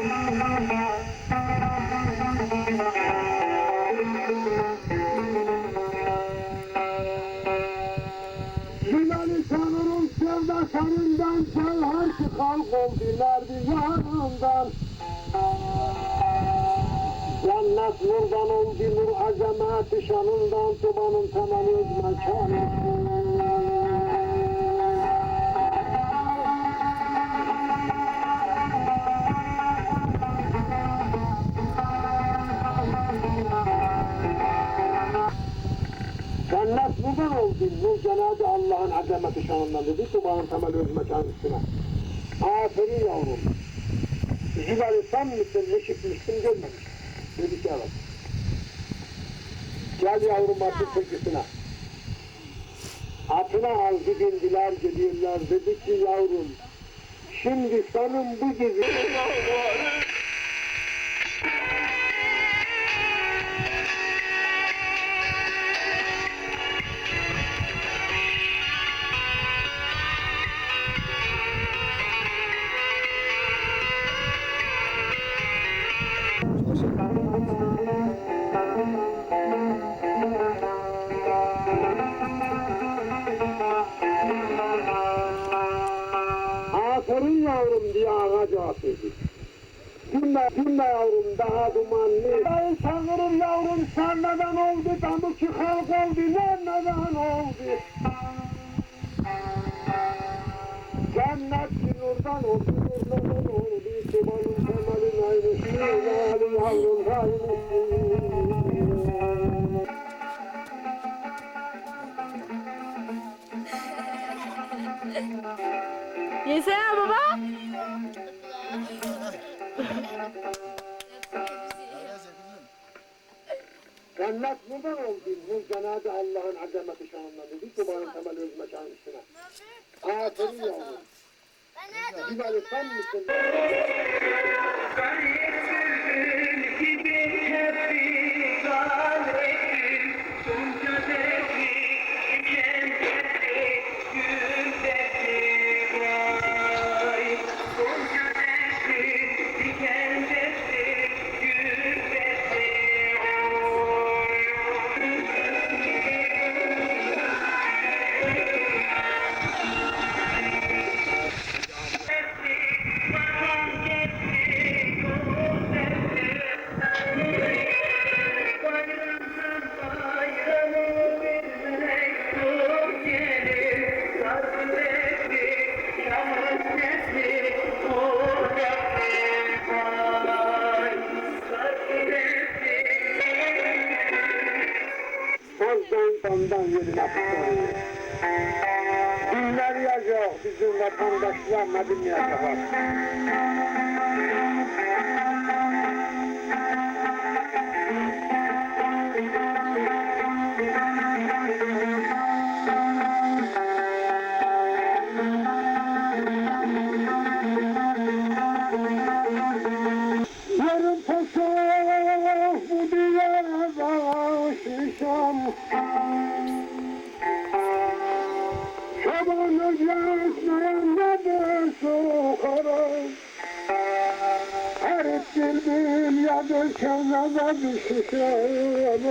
Hilal-i sanırım sevda kanından Çalar ki halk oldu nerede yanından Cennet nurdan oldu nur azamet şanından Tubanın temeli özme Cennet nurdan oldu nur Cenab-ı Allah'ın azameti şanından dedi Tubanın temeli özme üstüne Aferin yavrum Hilal'i sen misin, eşitmişsin görmemiş. Dedi ki evet. Gel yavrum atın sırtısına. Atına aldı bindiler gidiyorlar. Dedi ki yavrum, şimdi senin bu gibi... Ki halk oldu? Cennet nurdan oldu, nurdan oldu. Tubanın temelin aynısı, yavrum yavrum aynısı. Yesene baba. Nurdan oldu, nur Cenab-ı Allah'ın azameti şanından dedi. Tubanın temeli özme şanı üstüne. Aferin yavrum. Hilal sen misin? Tozdan kandan yerine tutarıyor. Günler yağacak bizim vatandaşlar ne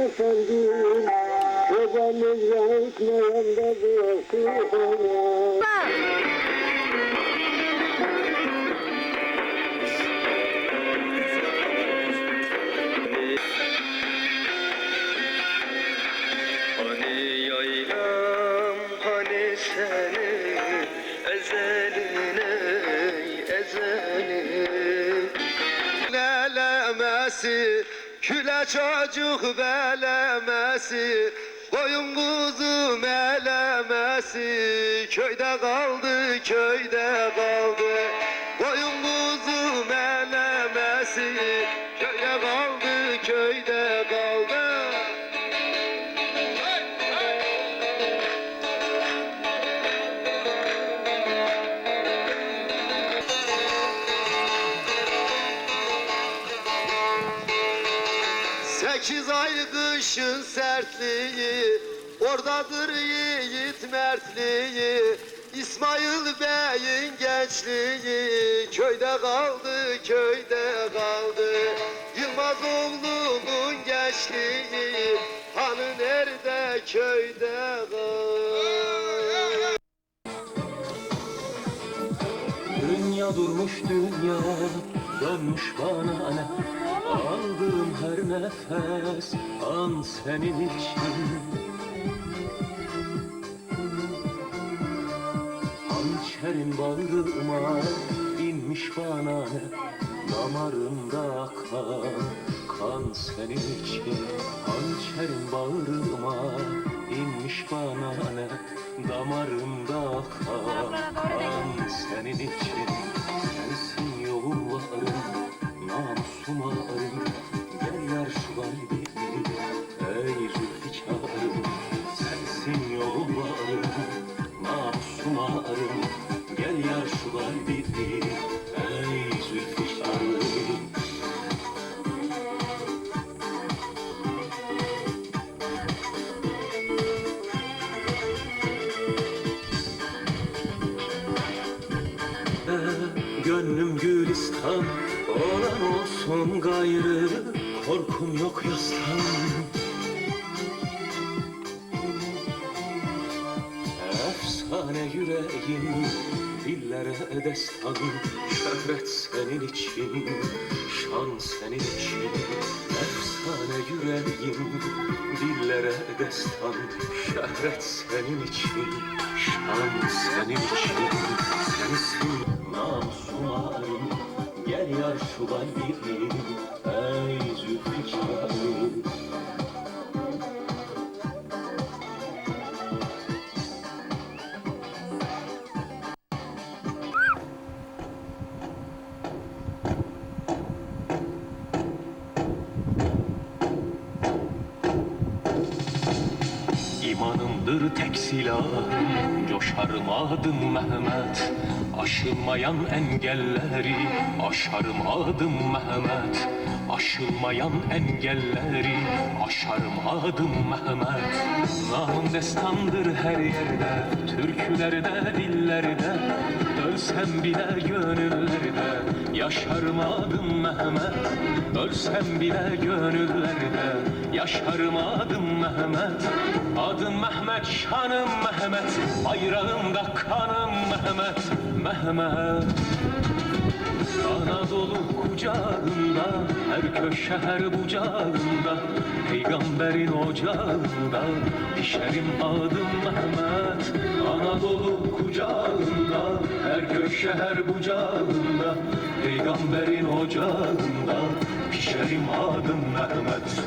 efendim Şabanı yazmayan da de sokarım çocuk belemesi Boyun kuzum elemesi. Köyde kaldı köyde kaldı. Boyun kuzum elemesi. Köyde kaldı köyde sertliği Oradadır yiğit mertliği İsmail Bey'in gençliği köyde kaldı, köyde kaldı. Yılmaz oğlumun gençliği hanı nerede, köyde kaldı. Dünya durmuş dünya dönmüş bana ne Aldığım her nefes an senin için. Hançerin bağrıma inmiş bana ne Damarımda akan kan senin için. Hançerin bağrıma inmiş bana ne Damarımda akan kan senin için. Sensin yollarım, arım Gel yar şu kalbimi, gayrı Korkum yok yastan. Efsane yüreğim dillere destan. Şöhret senin için, şan senin için. Efsane yüreğim dillere destan. Şöhret senin için, şan senin için. Sensin namusum Gel yar şu kalbimi İmanımdır tek silahım Coşarım adım Mehmet. Aşılmayan engelleri Aşarım adım Mehmet. Aşılmayan engelleri Aşarım adım Mehmet. Namım destandır her yerde Türkülerde, dillerde Ölsem bile gönüllerde Yaşarım adım Mehmet. Ölsem bile gönüllerde Yaşarım adım Mehmet. Adım Mehmet, şanım Mehmet. Bayrağımda kanım Mehmet. Mehmet Anadolu kucağında Her köşe her bucağında Peygamberin ocağında Pişerim adım Mehmet. Anadolu kucağında Her köşe her bucağında Peygamberin ocağında Pişerim adım Mehmet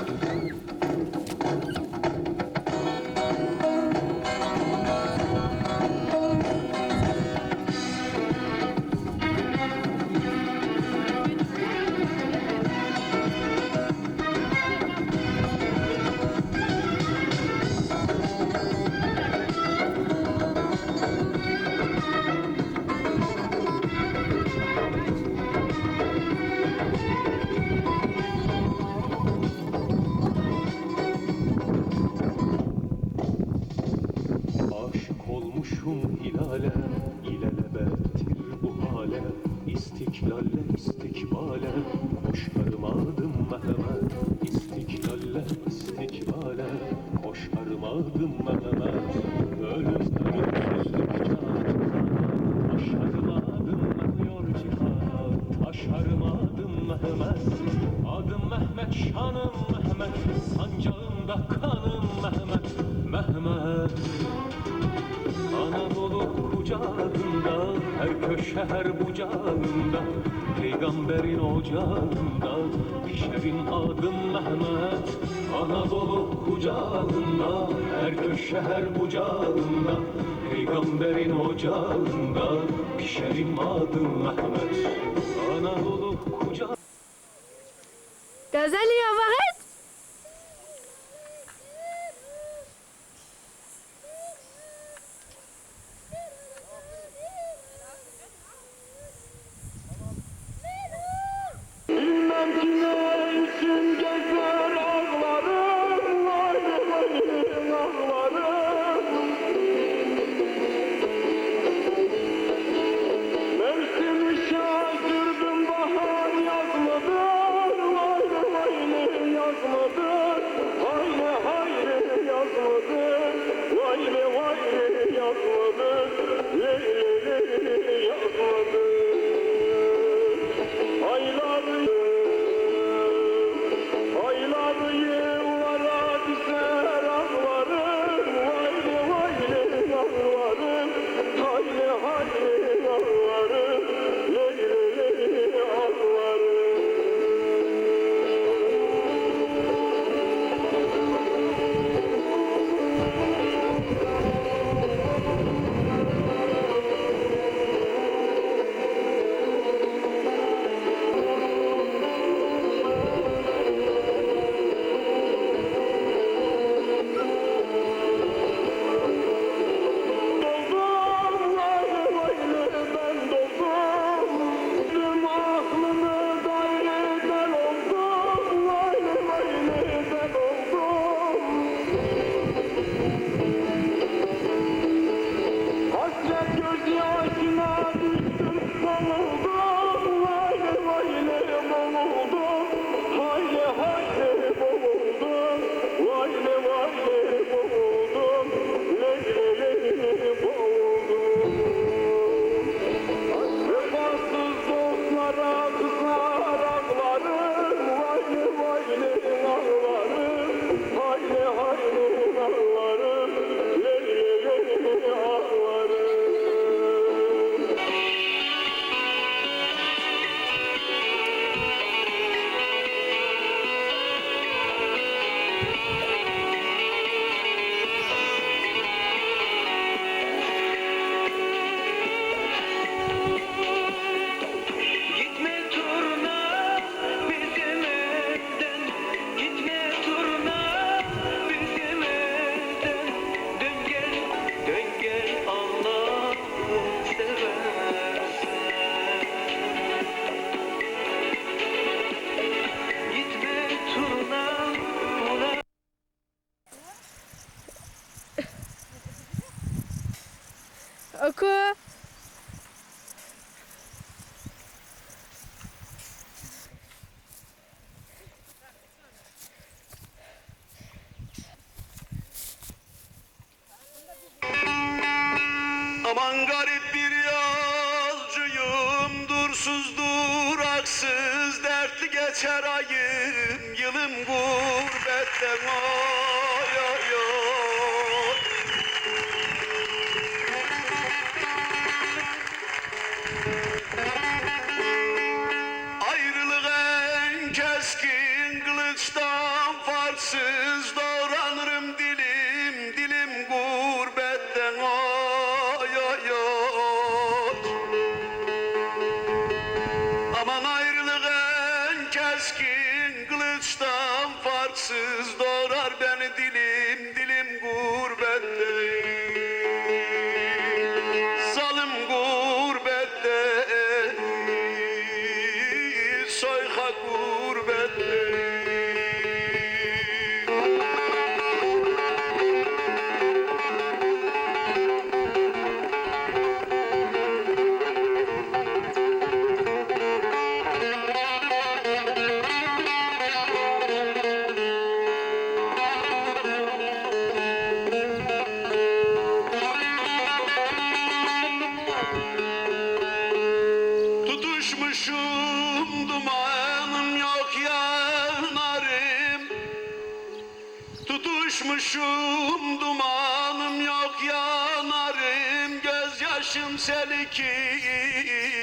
Aşık olmuşum hilale İlelebettir bu hale. İstiklalle istikbale Koşarım adım Mehmet İstiklalle istikbale Koşarım adım Mehmet Peygamberin ocağında Pişerin adım Mehmet. Anadolu kucağında Her köşe her bucağında. Peygamberin ocağında Pişerin adım Mehmet. Anadolu OK。sensiz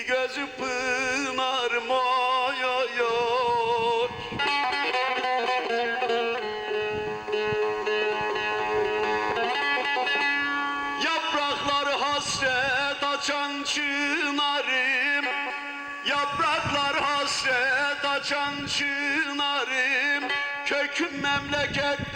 gözü pınar moyoyor. Hasret açan çınarım. Yapraklar hasret açan çınarım. Köküm memleket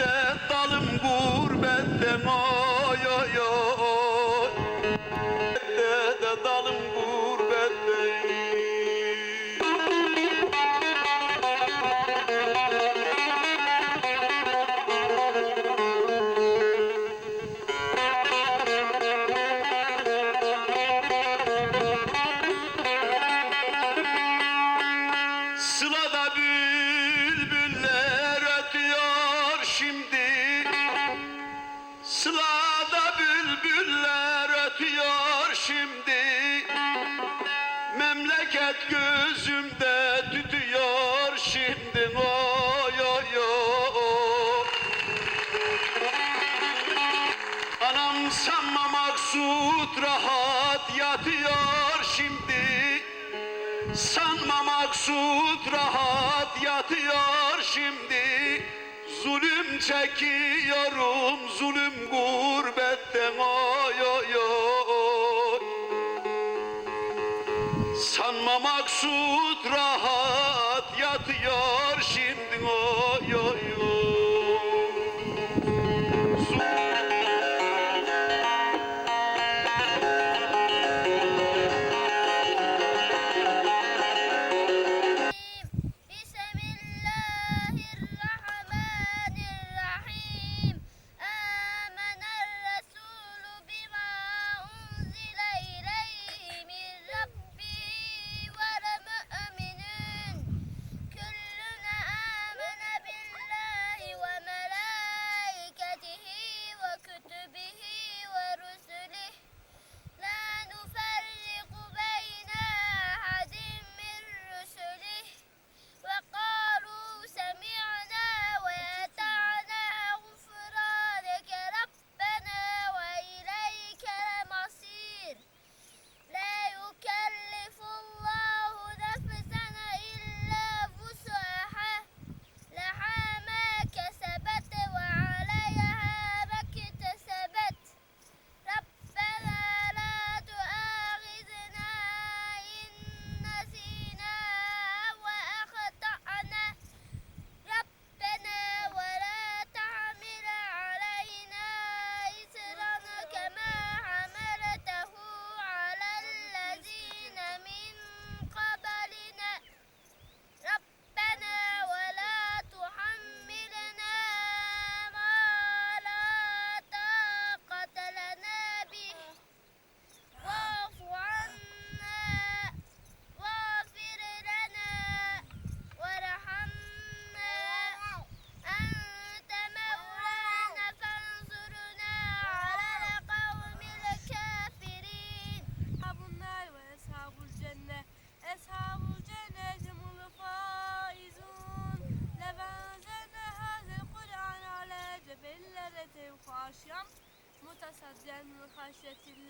yatıyor şimdi. Sanma maksut rahat yatıyor şimdi. Zulüm çekiyorum zulüm gurbetten oy oy oy.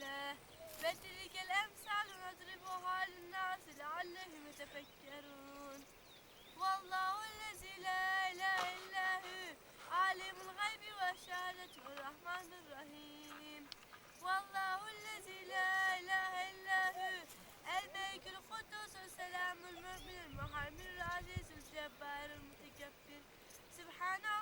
الله فتلك الأمثال نضربها للناس لعلهم يتفكرون. والله الذي لا إله إلا هو عالم الغيب والشهادة الرحمن الرحيم. والله الذي لا إله إلا هو الملك القدوس السلام المؤمن المحامي العزيز الجبار المتكبر. سبحانه